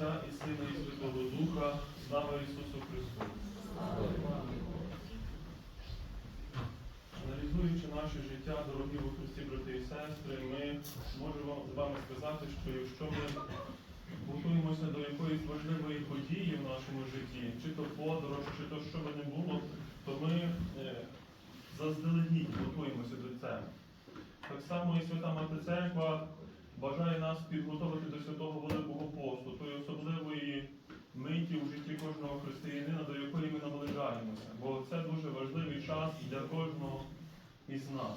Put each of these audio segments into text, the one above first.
Отця і Сина і Святого Духа, слава Ісусу Христу. Аналізуючи наше життя, дорогі у Христі, брати і сестри, ми можемо з вами сказати, що якщо ми готуємося до якоїсь важливої події в нашому житті, чи то подорож, чи то що би не було, то ми е, заздалегідь готуємося до цього. Так само і Свята Мати Церква бажає нас підготовити до святого Великого посту, тої особливої миті у житті кожного християнина, до якої ми наближаємося. Бо це дуже важливий час для кожного із нас.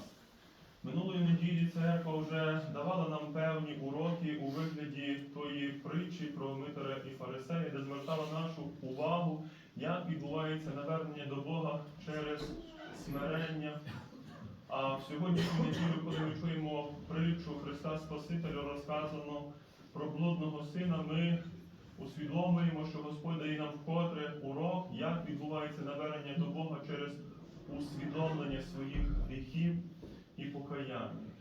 Минулої неділі церква вже давала нам певні уроки у вигляді тої притчі про Митаря і Фарисея, де звертала нашу увагу, як відбувається навернення до Бога через смирення. А в сьогоднішню неділю, коли ми чуємо притчу Христа Спасителя, розказано про блудного сина, ми усвідомлюємо, що Господь дає нам вкотре урок, як відбувається навернення до Бога через усвідомлення своїх гріхів і покаяння.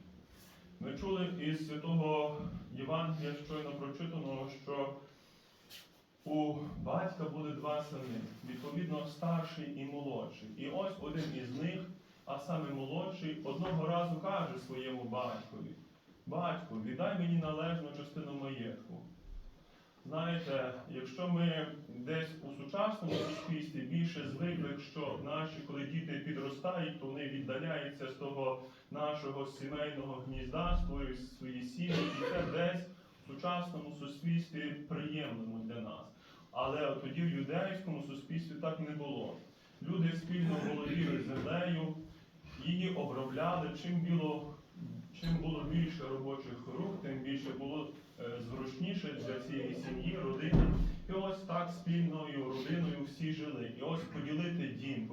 Ми чули із святого Євангелія щойно прочитаного, що у батька були два сини, відповідно, старший і молодший. І ось один із них, а саме молодший, одного разу каже своєму батькові: Батько, віддай мені належну частину маєтку. Знаєте, якщо ми десь у сучасному суспільстві більше звикли, що наші, коли діти підростають, то вони віддаляються з того нашого сімейного гнізда, свої, свої сім'ї, і це десь в сучасному суспільстві приємному для нас. Але тоді в юдейському суспільстві так не було. Люди спільно володіли землею, її обробляли, чим було, чим було більше робочих рук, тим більше було зручніше для цієї сім'ї, родини. І ось так спільною родиною всі жили. І ось поділити дім,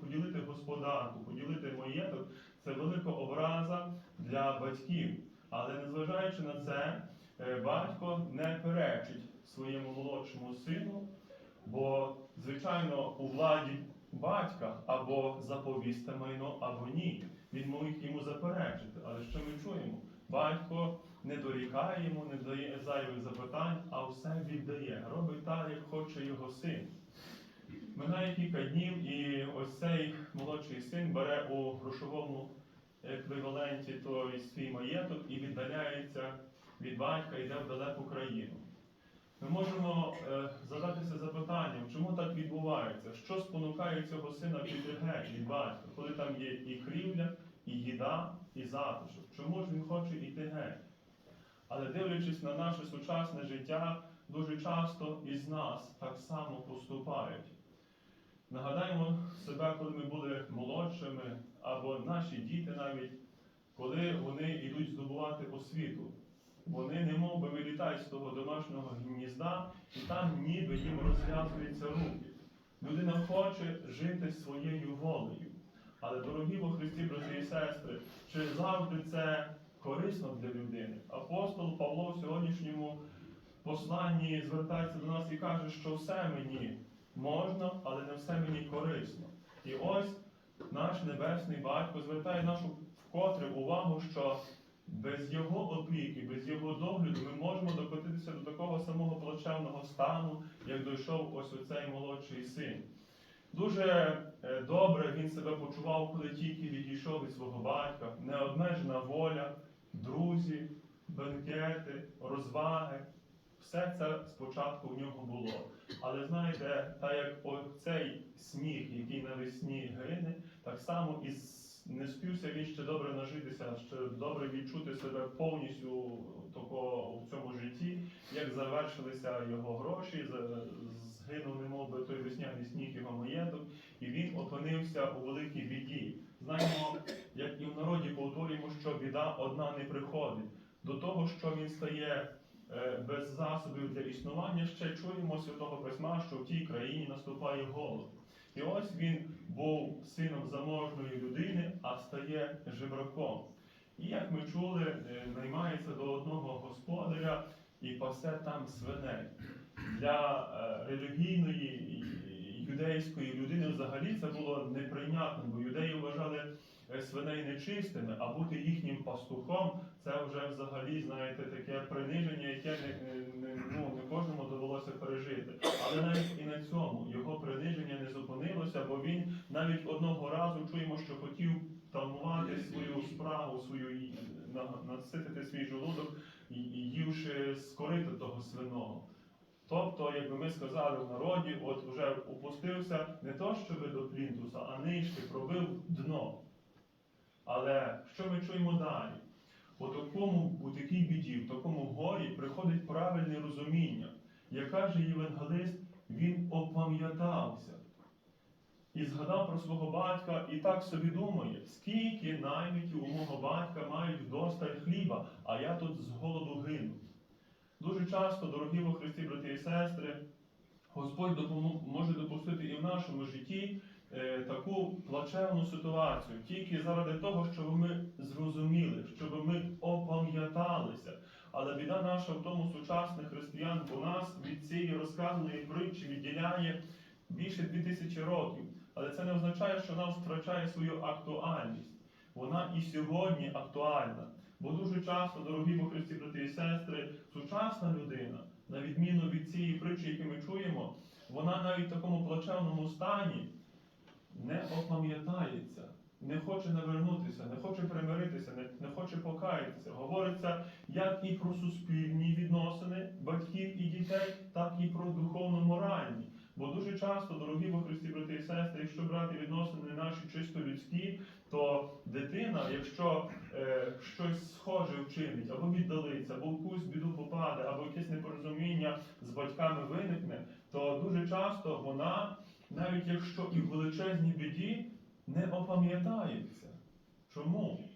поділити, господарку, поділити маєток це велика образа для батьків. Але незважаючи на це, е, батько не перечить своєму молодшому сину, бо, звичайно, у владі батька або заповісти майно, або ні. Він міг йому заперечити. Але що ми чуємо? Батько не дорікає йому, не дає зайвих запитань, а все віддає. Робить так, як хоче його син. Минає кілька днів, і ось цей молодший син бере у грошовому еквіваленті той свій маєток і віддаляється від батька, йде в далеку країну. Ми можемо е, задатися запитанням, чому так відбувається? Що спонукає цього сина піти геть від батька, коли там є і крівля, і їда, і затишок? Чому ж він хоче йти геть? Але дивлячись на наше сучасне життя, дуже часто із нас так само поступають. Нагадаємо себе, коли ми були молодшими, або наші діти навіть, коли вони йдуть здобувати освіту. Вони не мов би вилітають з того домашнього гнізда, і там ніби їм розв'язуються руки. Людина хоче жити своєю волею. Але, дорогі во Христі, брати і сестри, чи завжди це корисно для людини? Апостол Павло в сьогоднішньому посланні звертається до нас і каже, що все мені можна, але не все мені корисно. І ось наш небесний батько звертає нашу вкотре увагу, що без його опіки, без його догляду ми можемо докотитися до такого самого плачевного стану, як дійшов ось оцей молодший син. Дуже е, добре він себе почував, коли тільки відійшов від свого батька, необмежена воля, друзі, бенкети, розваги. Все це спочатку в нього було. Але знаєте, так як оцей сніг, який навесні гине, так само і не співся він ще добре нажитися, ще добре відчути себе повністю такого в цьому житті, як завершилися його гроші, згинув, немов би той весняний сніг його маєток, і він опинився у великій біді. Знаємо, як і в народі повторюємо, що біда одна не приходить. До того, що він стає е, без засобів для існування, ще чуємо святого письма, що в тій країні наступає голод. І ось він був сином заможної людини, а стає жебраком. І як ми чули, е, наймається до одного господаря і пасе там свиней. Для е, релігійної юдейської людини взагалі це було неприйнятно, бо юдеї вважали е, свиней нечистими, а бути їхнім пастухом це вже взагалі, знаєте, таке приниження, яке не, не, ну, не кожному довелося пережити. Але навіть і на цьому його приниження не зупинилося, бо він навіть одного разу чуємо, що хотів тамувати свою справу, свою наситити свій і ївши скорити того свиного. Тобто, як би ми сказали в народі, от вже опустився не то, щоби до плінтуса, а нижче пробив дно. Але що ми чуємо далі? У такому, у такій біді, в такому горі приходить правильне розуміння. Як каже євангелист, він опам'ятався і згадав про свого батька, і так собі думає, скільки наймитів у мого батька мають вдосталь хліба, а я тут з голоду гину. Часто, дорогі во Христі, брати і сестри, Господь може допустити і в нашому житті е, таку плачевну ситуацію, тільки заради того, щоб ми зрозуміли, щоб ми опам'яталися. Але біда наша в тому сучасних християн, бо нас від цієї розказаної притчі відділяє більше 2000 років. Але це не означає, що вона втрачає свою актуальність. Вона і сьогодні актуальна. Бо дуже часто, дорогі бо Христі, брати і сестри, сучасна людина, на відміну від цієї притчі, яку ми чуємо, вона навіть в такому плачевному стані не опам'ятається, не хоче навернутися, не хоче примиритися, не, не хоче покаятися. Говориться як і про суспільні відносини батьків і дітей, так і про духовно-моральні. Бо дуже часто, дорогі во Христі, брати і сестри, якщо брати відносини наші чисто людські, то дитина, якщо е, щось схоже вчинить, або віддалиться, або в якусь біду попаде, або якесь непорозуміння з батьками виникне, то дуже часто вона, навіть якщо і в величезній біді, не опам'ятається. Чому?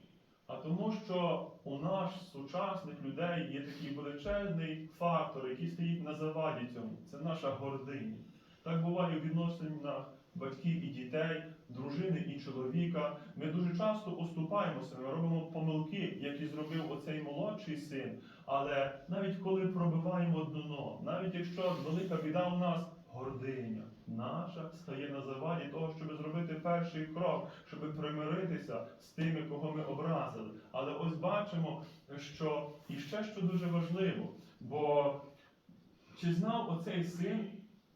А тому, що у нас, сучасних людей, є такий величезний фактор, який стоїть на заваді цьому. Це наша гординя. Так буває в відносинах батьків і дітей, дружини і чоловіка. Ми дуже часто уступаємося, ми робимо помилки, як і зробив оцей молодший син. Але навіть коли пробиваємо дно, навіть якщо велика біда у нас, гординя наша стає на заваді того, щоб зробити перший крок, щоб примиритися з тими, кого ми образили. Але ось бачимо, що і ще що дуже важливо, бо чи знав оцей син,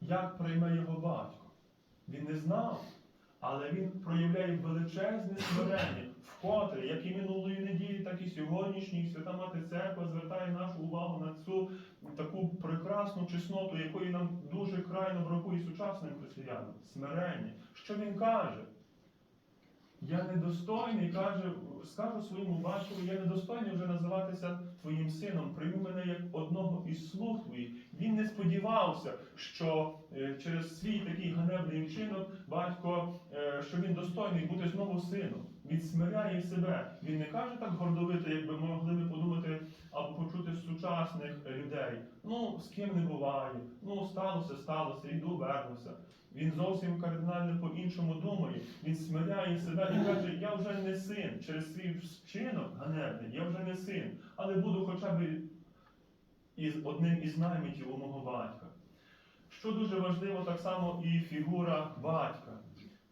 як прийме його батько? Він не знав, але він проявляє величезне смирення, вкотре, як і минулої неділі, так і сьогоднішній свята Мати Церква звертає нашу увагу на цю таку прекрасну чесноту, якої нам дуже крайно бракує сучасним християнам. Смирення. Що він каже? Я недостойний, каже, скажу своєму батькові, я недостойний вже називатися твоїм сином. Прийми мене як одного із слуг твоїх. Він не сподівався, що е, через свій такий ганебний вчинок батько, е, що він достойний бути знову сином. Він смиряє себе. Він не каже так гордовито, як би могли ми подумати або почути сучасних людей. Ну, з ким не буває, ну сталося, сталося, іду вернуся. Він зовсім кардинально по-іншому думає. Він смиряє себе і каже, я вже не син. Через свій вчинок ганебний, я вже не син, але буду хоча б із одним із наймитів у мого батька. Що дуже важливо, так само і фігура батька.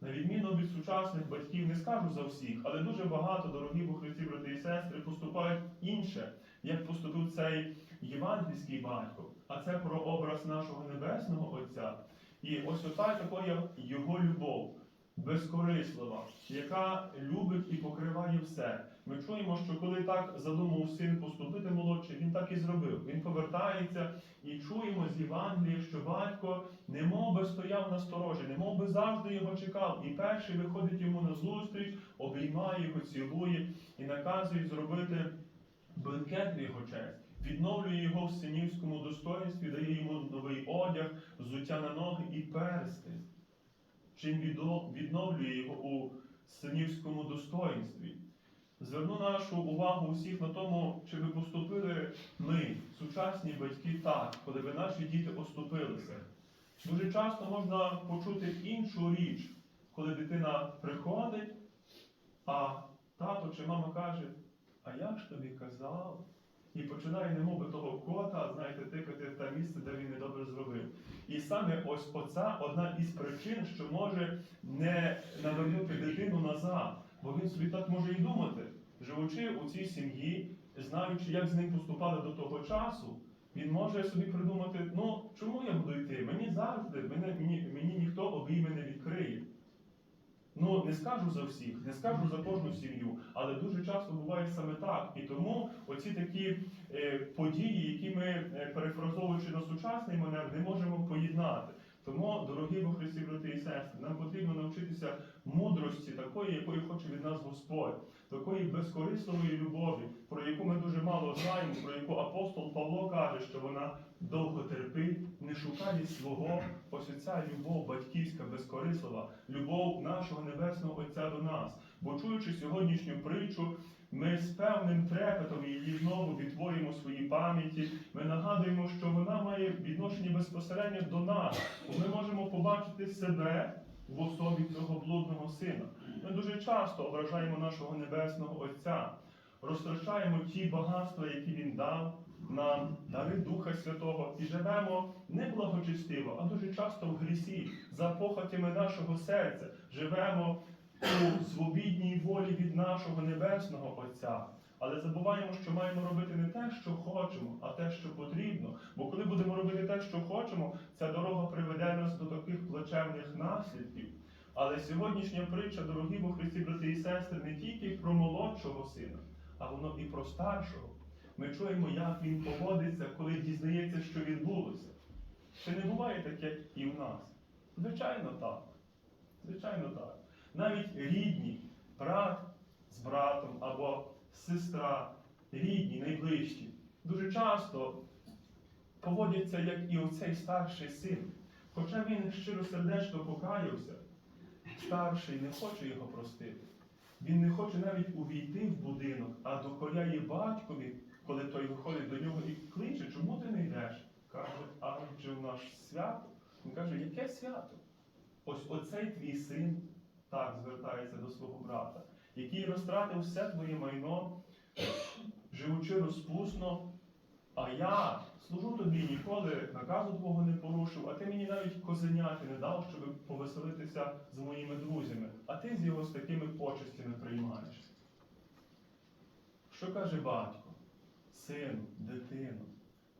На відміну від сучасних батьків, не скажу за всіх, але дуже багато дорогі бо Христі, брати і сестри, поступають інше, як поступив цей євангельський батько. А це про образ нашого небесного Отця. І ось ота такою його любов, безкорислива, яка любить і покриває все. Ми чуємо, що коли так задумав син поступити молодший, він так і зробив. Він повертається і чуємо з Євангелія, що батько немов би стояв на сторожі, немов би завжди його чекав. І перший виходить йому на зустріч, обіймає його, цілує і наказує зробити бенкет в його честь. Відновлює його в синівському достоїнстві, дає йому новий одяг, взуття на ноги і перстень. Чим відновлює його у синівському достоїнстві. Зверну нашу увагу усіх на тому, чи би поступили ми, сучасні батьки, так, коли би наші діти оступилися. Дуже часто можна почути іншу річ, коли дитина приходить, а тато чи мама каже, а я ж тобі казав. І починає немов би того кота, знаєте, тикати в те місце, де він недобре зробив. І саме ось оця одна із причин, що може не навернути дитину назад. Бо він собі так може і думати, живучи у цій сім'ї, знаючи, як з ним поступали до того часу, він може собі придумати, ну чому я буду йти? Мені завжди мені, мені ніхто обійми не відкриє. Ну, не скажу за всіх, не скажу за кожну сім'ю, але дуже часто буває саме так. І тому оці такі е, події, які ми, е, перефразовуючи на сучасний манер, не можемо поєднати. Тому, дорогі во Христі, брати і сестри, нам потрібно навчитися мудрості, такої, якої хоче від нас Господь, такої безкорисливої любові, про яку ми дуже мало знаємо, про яку апостол Павло каже, що вона довго терпить, не шукає свого. Ось оця любов батьківська, безкорислива, любов нашого Небесного Отця до нас. Бо чуючи сьогоднішню притчу, ми з певним трепетом її знову відтворюємо в своїй пам'яті. Ми нагадуємо, що вона має відношення безпосередньо до нас, бо ми можемо побачити себе в особі цього блудного сина. Ми дуже часто ображаємо нашого небесного Отця, розтрачаємо ті багатства, які він дав нам, дари Духа Святого, і живемо не благочестиво, а дуже часто в грісі, за похотями нашого серця, живемо у свобідній волі від нашого небесного Отця. Але забуваємо, що маємо робити не те, що хочемо, а те, що потрібно. Бо коли будемо робити те, що хочемо, ця дорога приведе нас до таких плачевних наслідків. Але сьогоднішня притча, дорогі во Христі, брати і сестри, не тільки про молодшого сина, а воно і про старшого. Ми чуємо, як він поводиться, коли дізнається, що відбулося. Чи не буває таке і в нас? Звичайно, так. Звичайно, так. Навіть рідні, брат з братом або сестра, рідні, найближчі, дуже часто поводяться, як і оцей старший син. Хоча він щиросердечно покаявся, старший не хоче його простити. Він не хоче навіть увійти в будинок, а докоряє батькові, коли той виходить до нього і кличе, чому ти не йдеш? Каже, адже в наш свято. Він каже, яке свято? Ось оцей твій син так звертається до свого брата, який розтратив все твоє майно, живучи розпусно, а я служу тобі ніколи наказу твого не порушив, а ти мені навіть козеняти не дав, щоб повеселитися з моїми друзями, а ти з його з такими почестями приймаєш. Що каже батько? Сину, дитино,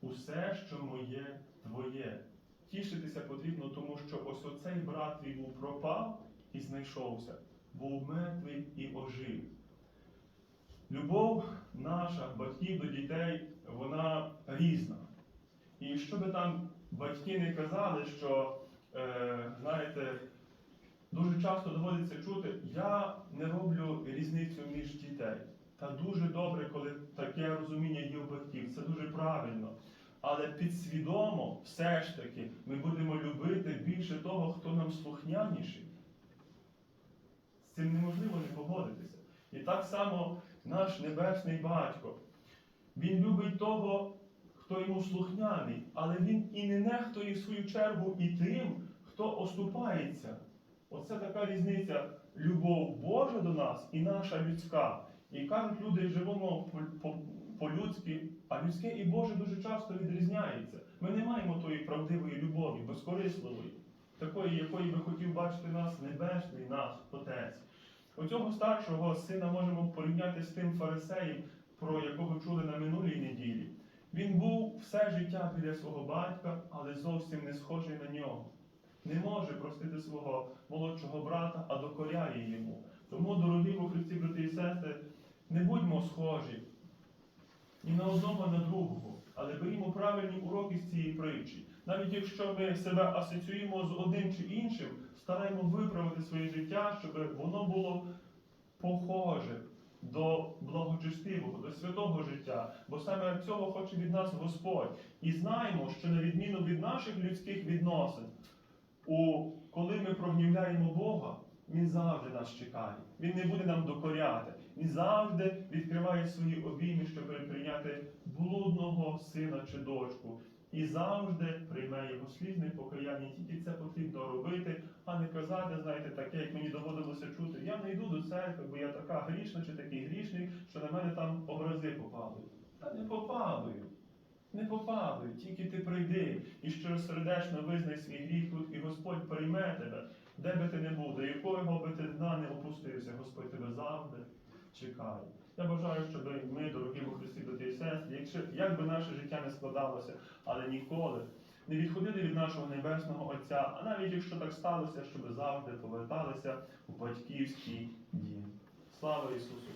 усе, що моє, твоє. Тішитися потрібно, тому що ось оцей брат твій був пропав і знайшовся, був мертвий і ожив. Любов наша, батьків до дітей, вона різна. І що би там батьки не казали, що, е, знаєте, дуже часто доводиться чути, я не роблю різницю між дітей. Та дуже добре, коли таке розуміння є у батьків, це дуже правильно. Але підсвідомо все ж таки ми будемо любити більше того, хто нам слухняніший. Цим неможливо не погодитися. І так само наш небесний батько. Він любить того, хто йому слухняний, але він і не нехтує в свою чергу і тим, хто оступається. Оце така різниця любов Божа до нас і наша людська. І кажуть, люди живемо по- по- по-людськи, а людське і Боже дуже часто відрізняється. Ми не маємо тої правдивої любові, безкорисливої, такої, якої би хотів бачити нас небесний наш Отець. Оцього старшого сина можемо порівняти з тим фарисеєм, про якого чули на минулій неділі. Він був все життя біля свого батька, але зовсім не схожий на нього. Не може простити свого молодшого брата, а докоряє йому. Тому, дорогі во Христі, брати і сестри, не будьмо схожі ні на одного, ні на другого, але берімо правильні уроки з цієї притчі. Навіть якщо ми себе асоціюємо з одним чи іншим, стараємо виправити своє життя, щоб воно було похоже до благочестивого, до святого життя, бо саме цього хоче від нас Господь. І знаємо, що на відміну від наших людських відносин, у, коли ми прогнівляємо Бога, Він завжди нас чекає. Він не буде нам докоряти. Він завжди відкриває свої обійми, щоб прийняти блудного сина чи дочку. І завжди прийме його слізне покаяння. Тільки це потрібно робити, а не казати, знаєте, таке, як мені доводилося чути. Я не йду до церкви, бо я така грішна чи такий грішник, що на мене там образи попадуть. Та не попадаю. Не попадаю, тільки ти прийди і щиросердечно визнай свій гріх тут, і Господь прийме тебе, де би ти не був, до якого би ти дна не опустився, Господь тебе завжди чекає. Я бажаю, щоб ми, дорогі во Христі, брати і сестри, якщо як би наше життя не складалося, але ніколи не відходили від нашого Небесного Отця, а навіть якщо так сталося, щоб завжди поверталися у батьківський дім. Слава Ісусу!